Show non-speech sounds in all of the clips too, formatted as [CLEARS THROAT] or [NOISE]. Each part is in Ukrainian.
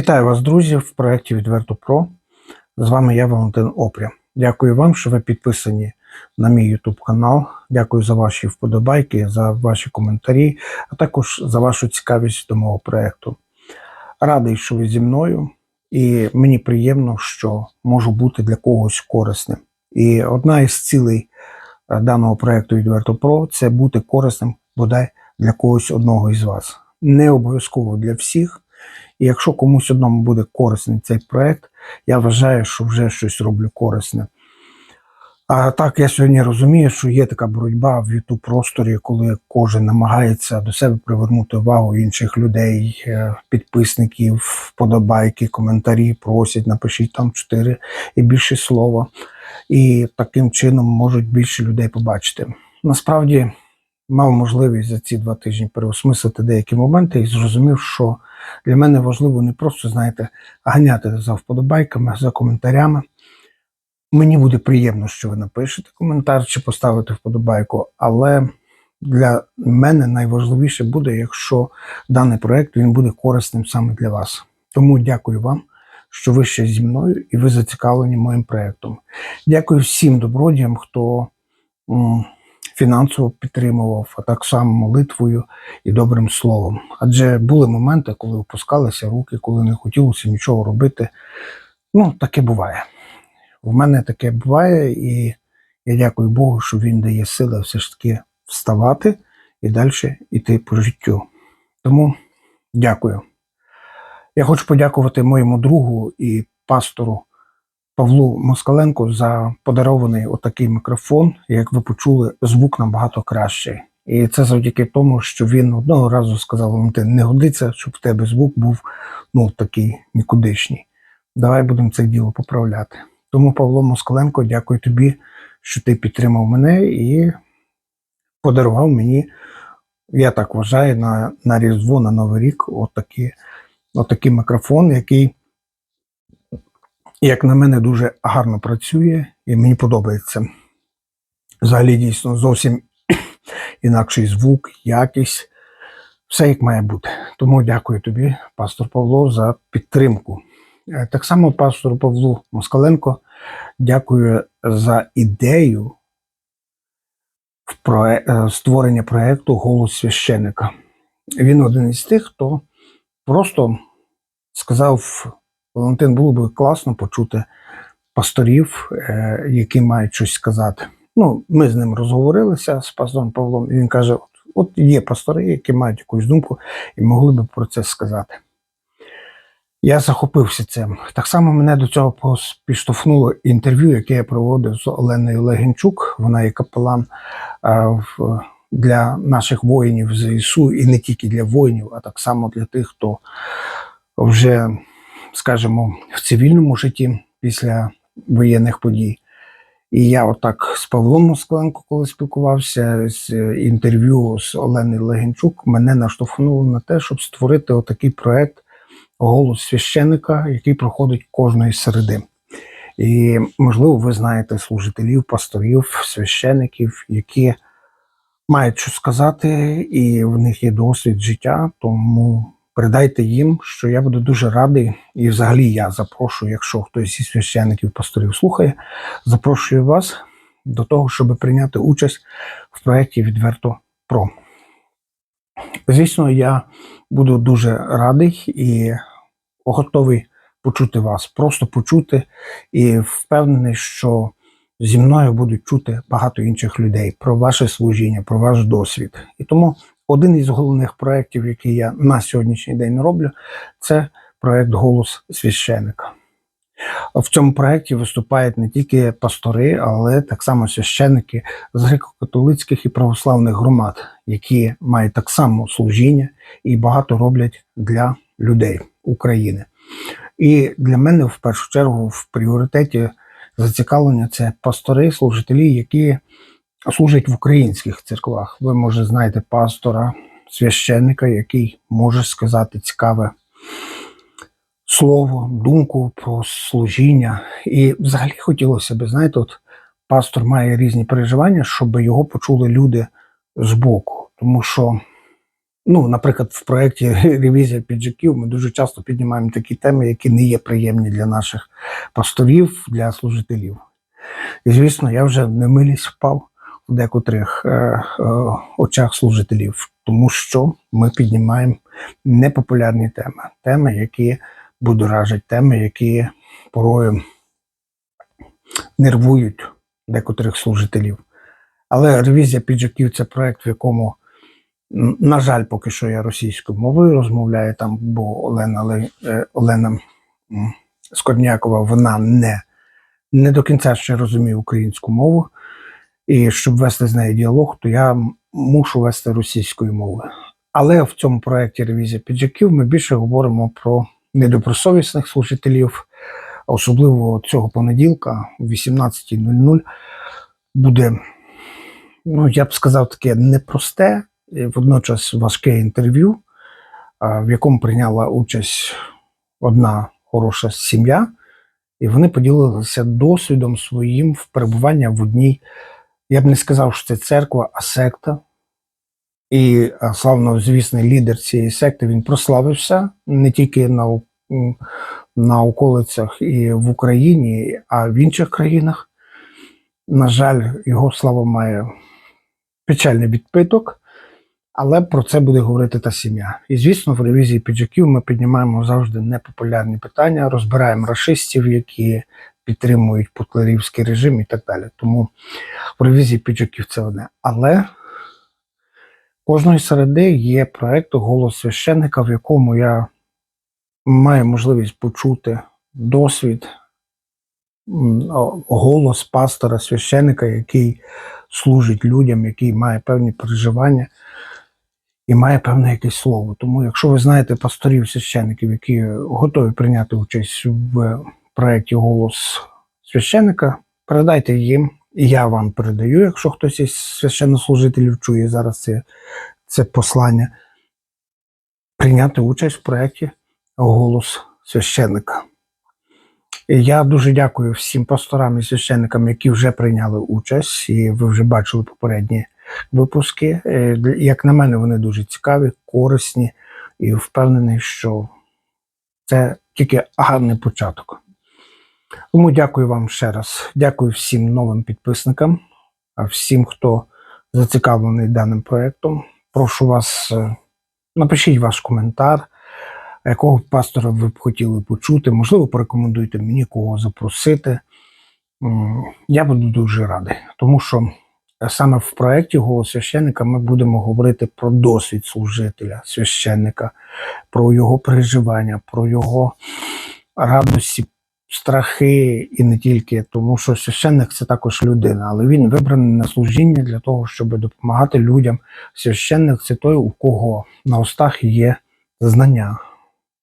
Вітаю вас, друзі, в проєкті Відверто Про. З вами я, Валентин Опря. Дякую вам, що ви підписані на мій YouTube канал. Дякую за ваші вподобайки, за ваші коментарі, а також за вашу цікавість до мого проєкту. Радий, що ви зі мною, і мені приємно, що можу бути для когось корисним. І одна із цілей е, даного проєкту Відверто Про це бути корисним бодай для когось одного із вас. Не обов'язково для всіх. І якщо комусь одному буде корисний цей проект, я вважаю, що вже щось роблю корисне. А так я сьогодні розумію, що є така боротьба в youtube просторі, коли кожен намагається до себе привернути увагу інших людей, е, підписників, вподобайки, коментарі просять, напишіть там чотири і більше слова. І таким чином можуть більше людей побачити. Насправді мав можливість за ці два тижні переосмислити деякі моменти і зрозумів, що для мене важливо не просто, знаєте, ганяти за вподобайками, за коментарями. Мені буде приємно, що ви напишете коментар чи поставите вподобайку, але для мене найважливіше буде, якщо даний проект він буде корисним саме для вас. Тому дякую вам, що ви ще зі мною і ви зацікавлені моїм проектом. Дякую всім добродіям, хто фінансово підтримував, а так само молитвою і добрим словом. Адже були моменти, коли опускалися руки, коли не хотілося нічого робити. Ну, таке буває. У мене таке буває, і я дякую Богу, що він дає сили все ж таки вставати і далі йти по життю. Тому дякую. Я хочу подякувати моєму другу і пастору Павлу Москаленку за подарований отакий мікрофон. Як ви почули, звук набагато кращий. І це завдяки тому, що він одного разу сказав: Валентин, не годиться, щоб в тебе звук був ну такий нікудишній. Давай будемо це діло поправляти. Тому, Павло Москаленко, дякую тобі, що ти підтримав мене і подарував мені, я так вважаю, на, на Різдво, на Новий рік, отакі, отакий мікрофон, який, як на мене, дуже гарно працює і мені подобається. Взагалі, дійсно, зовсім [CLEARS THROAT] інакший звук, якість, все як має бути. Тому дякую тобі, пастор Павло, за підтримку. Е, Так само пастору Павлу Москаленко дякую за ідею в е, створення проєкту Голос священика. Він один із тих, хто просто сказав: Валентин, було б класно почути пасторів, е, які мають щось сказати. Ну, ми з ним розговорилися з пастором Павлом, і він каже: от, от є пастори, які мають якусь думку і могли б про це сказати. Я захопився цим. Так само мене до цього підштовхнуло інтерв'ю, яке я проводив з Оленою Легенчук. Вона є капелан в, для наших воїнів ЗСУ, і не тільки для воїнів, а так само для тих, хто вже, скажімо, в цивільному житті після воєнних подій. І я отак з Павлом Москаленко, коли спілкувався з е, інтерв'ю з Оленою Легенчук, мене наштовхнуло на те, щоб створити отакий проект голос священика, який проходить кожної середи. І, можливо, ви знаєте служителів, пасторів, священиків, які мають що сказати, і в них є досвід життя. Тому передайте їм, що я буду дуже радий, і взагалі я запрошую, якщо хтось із священиків, пасторів слухає, запрошую вас до того, щоб прийняти участь в проєкті Відверто Про. Звісно, я буду дуже радий і готовий почути вас, просто почути, і впевнений, що зі мною будуть чути багато інших людей про ваше служіння, про ваш досвід. І тому один із головних проєктів, який я на сьогоднішній день роблю, це проєкт Голос священика. В цьому проєкті виступають не тільки пастори, але так само священники з греко-католицьких і православних громад, які мають так само служіння і багато роблять для людей України. І для мене в першу чергу в пріоритеті зацікавлення це пастори, служителі, які служать в українських церквах. Ви, може, знаєте пастора, священника, який може сказати цікаве слово, думку про служіння. І взагалі хотілося б, знаєте, от пастор має різні переживання, щоб його почули люди збоку. Тому що Ну, наприклад, в проєкті [LAUGHS] Ревізія піджаків ми дуже часто піднімаємо такі теми, які не є приємні для наших пасторів, для служителів. І, звісно, я вже не милість впав декотрих е, е, очах служителів, тому що ми піднімаємо непопулярні теми, теми, які будоражать, теми, які порою нервують декотрих служителів. Але ревізія піджаків це проект, в якому, на жаль, поки що я російською мовою розмовляю там, бо Олена, е, Олена Скорнякова вона не, не до кінця ще розуміє українську мову. І щоб вести з нею діалог, то я мушу вести російською мовою. Але в цьому проєкті ревізія піджаків ми більше говоримо про недобросовісних служителів, особливо цього понеділка о 18.00 буде, ну я б сказав, таке непросте, і водночас важке інтерв'ю, в якому прийняла участь одна хороша сім'я, і вони поділилися досвідом своїм в перебування в одній. Я б не сказав, що це церква, а секта. І а, славнозвісний лідер цієї секти він прославився не тільки на, на околицях і в Україні, а в інших країнах. На жаль, його слава має печальний відпиток, але про це буде говорити та сім'я. І звісно, в ревізії піджаків ми піднімаємо завжди непопулярні питання, розбираємо расистів, які підтримують путлерівський режим і так далі. Тому в ревізії піджаків це одне. Але кожної середи є проект голос священника, в якому я маю можливість почути досвід, голос пастора, священника, який служить людям, який має певні переживання і має певне якесь слово. Тому, якщо ви знаєте пасторів, священників, які готові прийняти участь в проєкті Голос священника, передайте їм, і я вам передаю, якщо хтось із священнослужителів чує зараз це, це послання, прийняти участь в проєкті Голос священника. І Я дуже дякую всім пасторам і священникам, які вже прийняли участь, і ви вже бачили попередні випуски. Е, Як на мене, вони дуже цікаві, корисні і впевнений, що це тільки гарний початок. Тому дякую вам ще раз. Дякую всім новим підписникам, всім, хто зацікавлений даним проєктом. Прошу вас, е, напишіть ваш коментар, якого пастора ви б хотіли почути. Можливо, порекомендуйте мені кого запросити. Я буду дуже радий, тому що саме в проєкті Голос священника ми будемо говорити про досвід служителя, священника, про його переживання, про його радості, страхи і не тільки, тому що священник це також людина, але він вибраний на служіння для того, щоб допомагати людям. Священник це той, у кого на устах є знання.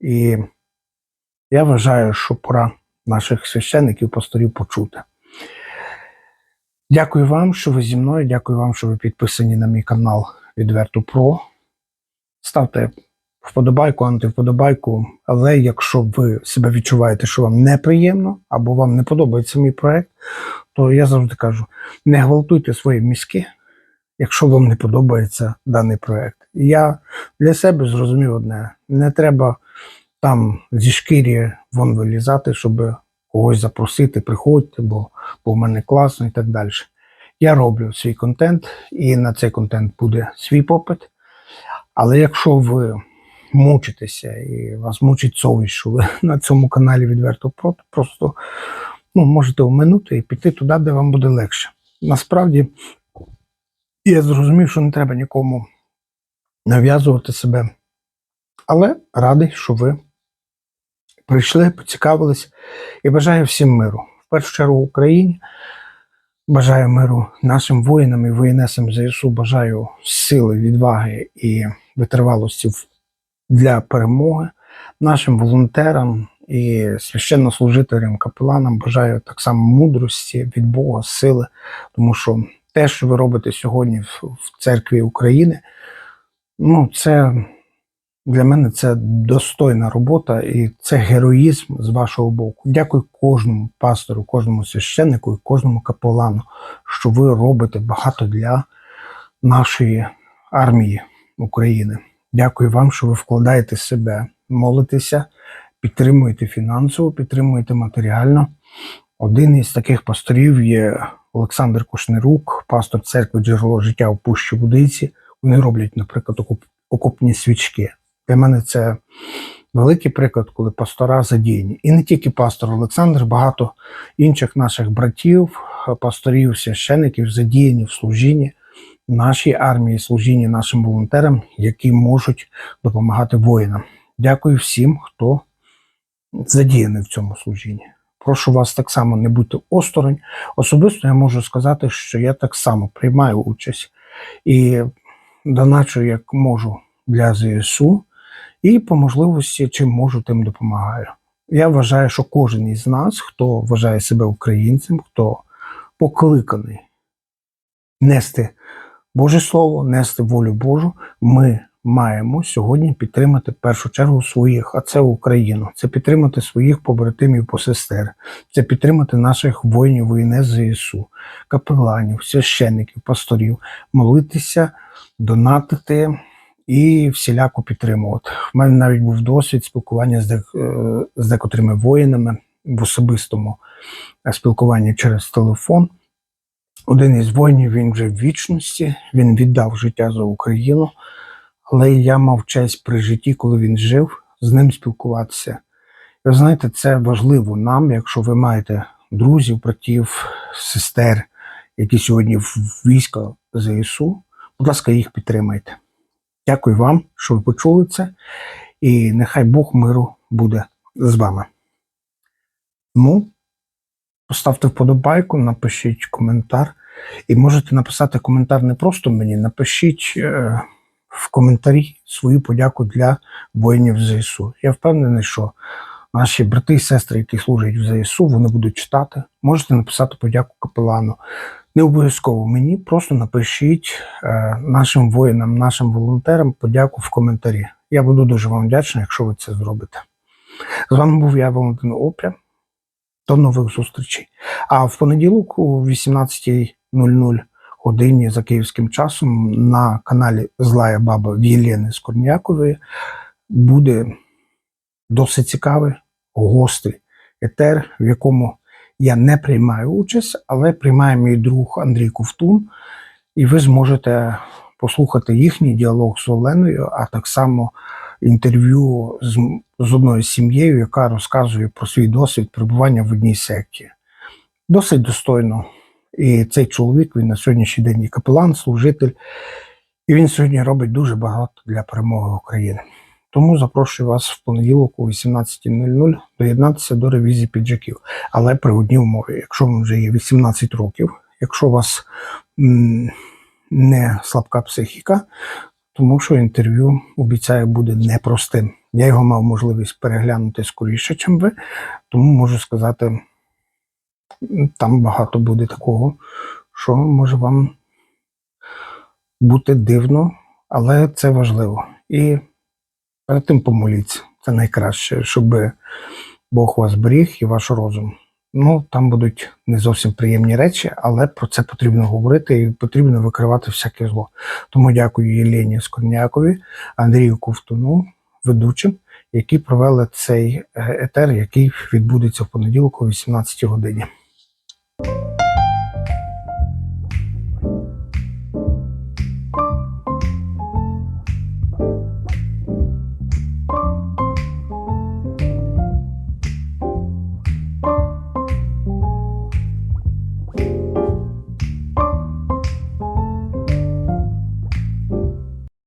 І я вважаю, що пора наших священників, пасторів почути. Дякую вам, що ви зі мною. Дякую вам, що ви підписані на мій канал Відверто Про. Ставте вподобайку, антивподобайку. Але якщо ви себе відчуваєте, що вам неприємно або вам не подобається мій проект, то я завжди кажу: не гвалтуйте свої мізки, якщо вам не подобається даний проект. Я для себе зрозумів одне: не треба там зі шкірі вон вилізати, щоб когось запросити, приходьте, бо, бо в мене класно і так далі. Я роблю свій контент, і на цей контент буде свій попит. Але якщо ви мучитеся і вас мучить совість, що ви [LAUGHS] на цьому каналі відверто про, просто ну, можете оминути і піти туди, де вам буде легше. Насправді, я зрозумів, що не треба нікому нав'язувати себе. Але радий, що ви прийшли, поцікавились і бажаю всім миру. В першу чергу Україні. Бажаю миру нашим воїнам і воїнесам ЗСУ. Бажаю сили, відваги і витривалості в- для перемоги. Нашим волонтерам і священнослужителям, капеланам бажаю так само мудрості від Бога, сили, тому що те, що ви робите сьогодні в, церкві України, ну це для мене це достойна робота і це героїзм з вашого боку. Дякую кожному пастору, кожному священнику і кожному капелану, що ви робите багато для нашої армії України. Дякую вам, що ви вкладаєте себе, молитеся, підтримуєте фінансово, підтримуєте матеріально. Один із таких пасторів є Олександр Кушнирук, пастор церкви Джерело життя у Пущі Будиці. Вони роблять, наприклад, окопні свічки. Для мене це великий приклад, коли пастора задіяні. І не тільки пастор Олександр, багато інших наших братів, пасторів, священиків задіяні в служінні нашій армії, служінні нашим волонтерам, які можуть допомагати воїнам. Дякую всім, хто задіяний в цьому служінні. Прошу вас так само не бути осторонь. Особисто я можу сказати, що я так само приймаю участь і доначу як можу для ЗСУ, і по можливості, чим можу, тим допомагаю. Я вважаю, що кожен із нас, хто вважає себе українцем, хто покликаний нести Боже Слово, нести волю Божу, ми маємо сьогодні підтримати в першу чергу своїх, а це Україну. Це підтримати своїх побратимів посестер, це підтримати наших воїнів воїне ЗСУ, капеланів, священників, пасторів, молитися, донатити і всіляко підтримувати. У мене навіть був досвід спілкування з, дек- е, з декотрими воїнами в особистому е, спілкуванні через телефон. Один із воїнів він вже в вічності, він віддав життя за Україну, але я мав честь при житті, коли він жив, з ним спілкуватися. І ви знаєте, це важливо нам, якщо ви маєте друзів, братів, сестер, які сьогодні в війська ЗСУ. Будь ласка, їх підтримайте. Дякую вам, що ви почули це, і нехай Бог миру буде з вами. Ну, поставте вподобайку, напишіть коментар. І можете написати коментар не просто мені, напишіть е, в коментарі свою подяку для воїнів ЗСУ. Я впевнений, що наші брати і сестри, які служать в ЗСУ, вони будуть читати. Можете написати подяку капелану. Не обов'язково мені, просто напишіть е, нашим воїнам, нашим волонтерам подяку в коментарі. Я буду дуже вам вдячний, якщо ви це зробите. З вами був я, Валентин Опря. До нових зустрічей. А в понеділок о 18.00 годині за київським часом на каналі Злая Баба Єлени Скорнякової буде досить цікавий гостей етер, в якому я не приймаю участь, але приймає мій друг Андрій Ковтун, і ви зможете послухати їхній діалог з Оленою, а так само інтерв'ю з, з одною сім'єю, яка розказує про свій досвід перебування в одній секті. Досить достойно. І цей чоловік він на сьогоднішній день є капелан, служитель, і він сьогодні робить дуже багато для перемоги України. Тому запрошую вас в понеділок о 18.00 доєднатися до ревізії піджаків. Але при одній умові, якщо вам вже є 18 років, якщо у вас м, не слабка психіка, тому що інтерв'ю обіцяю буде непростим. Я його мав можливість переглянути скоріше, ніж ви, тому можу сказати, там багато буде такого, що може вам бути дивно, але це важливо. І перед тим помоліться. Це найкраще, щоб Бог вас беріг і ваш розум. Ну, там будуть не зовсім приємні речі, але про це потрібно говорити і потрібно викривати всяке зло. Тому дякую Єлені Скорнякові, Андрію Ковтуну, ведучим, які провели цей е, етер, який відбудеться в понеділок о 18 годині.